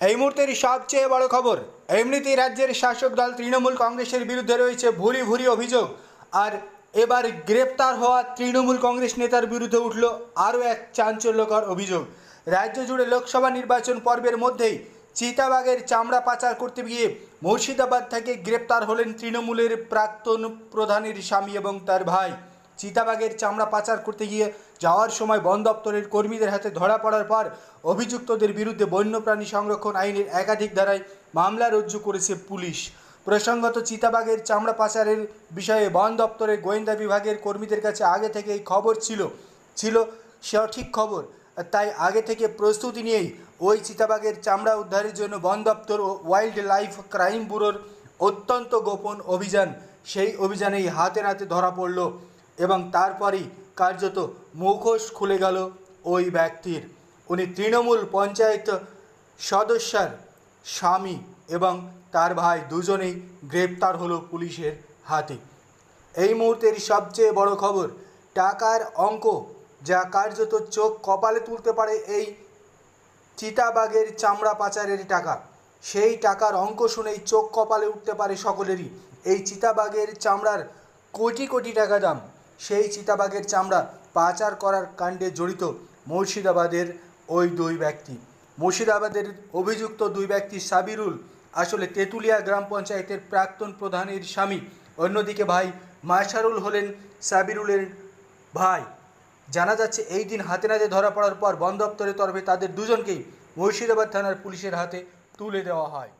এই মুহূর্তের সবচেয়ে বড় খবর, এমনিতেই রাজ্যের শাসক দল তৃণমূল কংগ্রেসের বিরুদ্ধে রয়েছে ভুরি ভুরি অভিযোগ। আর এবার গ্রেপ্তার হওয়া তৃণমূল কংগ্রেস নেতার বিরুদ্ধে উঠল আরও এক চাঞ্চল্যকর অভিযোগ। রাজ্য জুড়ে লোকসভা নির্বাচন পর্বের মধ্যেই চিতাবাগের চামড়া পাচার করতে গিয়ে মুর্শিদাবাদ থেকে গ্রেপ্তার হলেন তৃণমূলের প্রাক্তন প্রধানের স্বামী এবং তার ভাই। চিতাবাগের চামড়া পাচার করতে গিয়ে যাওয়ার সময় বন দপ্তরের কর্মীদের হাতে ধরা পড়ার পর অভিযুক্তদের বিরুদ্ধে বন্যপ্রাণী সংরক্ষণ আইনের একাধিক ধারায় মামলা রুজু করেছে পুলিশ। প্রসঙ্গত চিতাবাগের চামড়া পাচারের বিষয়ে বন দপ্তরের গোয়েন্দা বিভাগের কর্মীদের কাছে আগে থেকে এই খবর ছিল ছিল সঠিক খবর। তাই আগে থেকে প্রস্তুতি নিয়েই ওই চিতাবাগের চামড়া উদ্ধারের জন্য বন দপ্তর ও ওয়াইল্ড লাইফ ক্রাইম ব্যুরোর অত্যন্ত গোপন অভিযান, সেই অভিযানেই হাতে নাতে ধরা পড়ল। এবং তারপরই কার্যত মুখোশ খুলে গেল ওই ব্যক্তির। উনি তৃণমূল পঞ্চায়েত সদস্যার স্বামী এবং তার ভাই দুজনেই গ্রেপ্তার হলো পুলিশের হাতে। এই মুহূর্তের সবচেয়ে বড় খবর, টাকার অঙ্ক যা কার্যত চোখ কপালে তুলতে পারে এই চিতাবাগের চামড়া পাচারের টাকা। সেই টাকার অঙ্ক শুনেই চোখ কপালে উঠতে পারে সকলেরই। এই চিতাবাগের চামড়ার কোটি কোটি টাকা দাম। সেই চিতাবাগের চামড়া পাচার করার কাণ্ডে জড়িত মুর্শিদাবাদের ওই দুই ব্যক্তি। মুর্শিদাবাদের অভিযুক্ত দুই ব্যক্তি সাবিরুল, আসলে তেঁতুলিয়া গ্রাম পঞ্চায়েতের প্রাক্তন প্রধানের স্বামী। অন্যদিকে ভাই মাশারুল হলেন সাবিরুলের ভাই। জানা যাচ্ছে, এই দিন হাতে নাতে ধরা পড়ার পর বন দপ্তরের তরফে তাদের দুজনকেই মুর্শিদাবাদ থানার পুলিশের হাতে তুলে দেওয়া হয়।